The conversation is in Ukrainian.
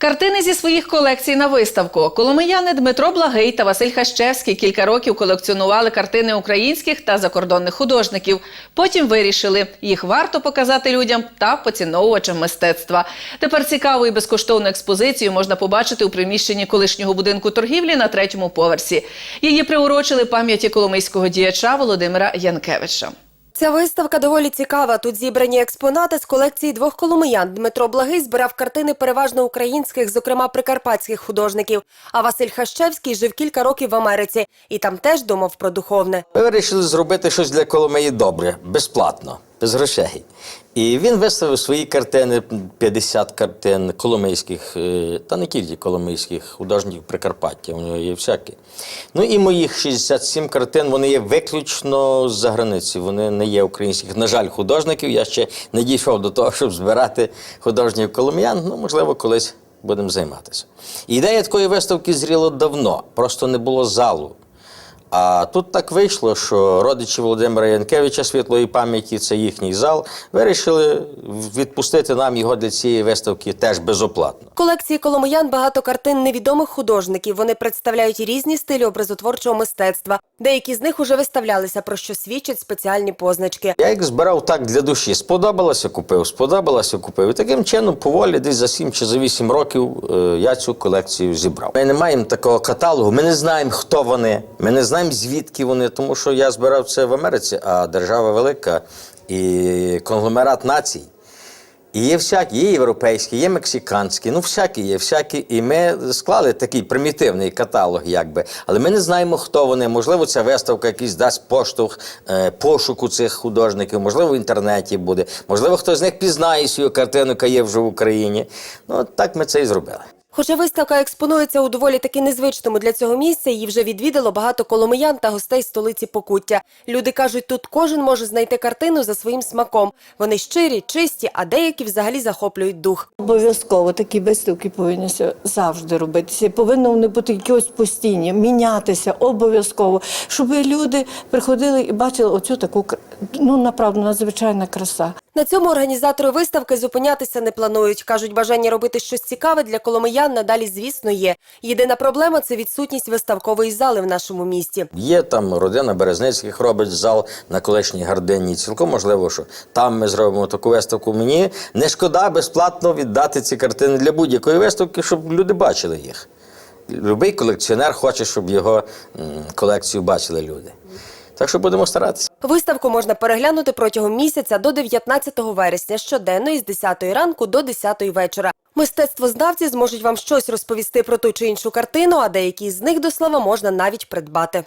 Картини зі своїх колекцій на виставку. Коломияни Дмитро Благий та Василь Хащевський кілька років колекціонували картини українських та закордонних художників. Потім вирішили, їх варто показати людям та поціновувачам мистецтва. Тепер цікаву і безкоштовну експозицію можна побачити у приміщенні колишнього будинку торгівлі на третьому поверсі. Її приурочили пам'яті коломийського діяча Володимира Янкевича. Ця виставка доволі цікава. Тут зібрані експонати з колекції двох коломиян. Дмитро Благий збирав картини переважно українських, зокрема прикарпатських художників. А Василь Хащевський жив кілька років в Америці і там теж думав про духовне. Ми вирішили зробити щось для Коломиї добре, безплатно, без грошей. І він виставив свої картини, 50 картин коломийських, е, та не тільки коломийських художників Прикарпаття, у нього є всякі. Ну і моїх 67 картин, вони є виключно з-за границі, вони не є українських. На жаль, художників. Я ще не дійшов до того, щоб збирати художніх коломиян. Ну, можливо, колись будемо займатися. Ідея такої виставки зріла давно, просто не було залу. А тут так вийшло, що родичі Володимира Янкевича світлої пам'яті, це їхній зал, вирішили відпустити нам його для цієї виставки теж безоплатно. В колекції коломиян багато картин невідомих художників. Вони представляють різні стилі образотворчого мистецтва. Деякі з них уже виставлялися, про що свідчать спеціальні позначки. Я їх збирав так для душі. Сподобалося, купив, сподобалося, купив. І таким чином, поволі, десь за 7 чи за 8 років е, я цю колекцію зібрав. Ми не маємо такого каталогу, ми не знаємо, хто вони, ми не знаємо, звідки вони, тому що я збирав це в Америці, а держава велика і конгломерат націй. І є всякі, є європейські, є мексиканські, ну всякі є, всякі. І ми склали такий примітивний каталог, якби. Але ми не знаємо, хто вони. Можливо, ця виставка якийсь дасть поштовх е, пошуку цих художників, можливо, в інтернеті буде, можливо, хтось з них пізнає свою картину, яка є вже в Україні. Ну, так ми це і зробили. Хоча виставка експонується у доволі таки незвичному для цього місця, її вже відвідало багато коломиян та гостей столиці Покуття. Люди кажуть, тут кожен може знайти картину за своїм смаком. Вони щирі, чисті, а деякі взагалі захоплюють дух. Обов'язково такі виставки повинні завжди робитися. Повинно вони бути якось постійні, мінятися обов'язково, щоб люди приходили і бачили оцю таку ну направду надзвичайна краса. На цьому організатори виставки зупинятися не планують. Кажуть, бажання робити щось цікаве для коломиян надалі, звісно, є. Єдина проблема це відсутність виставкової зали в нашому місті. Є там родина Березницьких робить зал на колишній гардині. Цілком можливо, що там ми зробимо таку виставку. Мені не шкода безплатно віддати ці картини для будь-якої виставки, щоб люди бачили їх. Любий колекціонер хоче, щоб його колекцію бачили люди. Так що будемо старатися. Виставку можна переглянути протягом місяця до 19 вересня щоденно із 10 ранку до 10 вечора. Мистецтвознавці зможуть вам щось розповісти про ту чи іншу картину, а деякі з них до слова можна навіть придбати.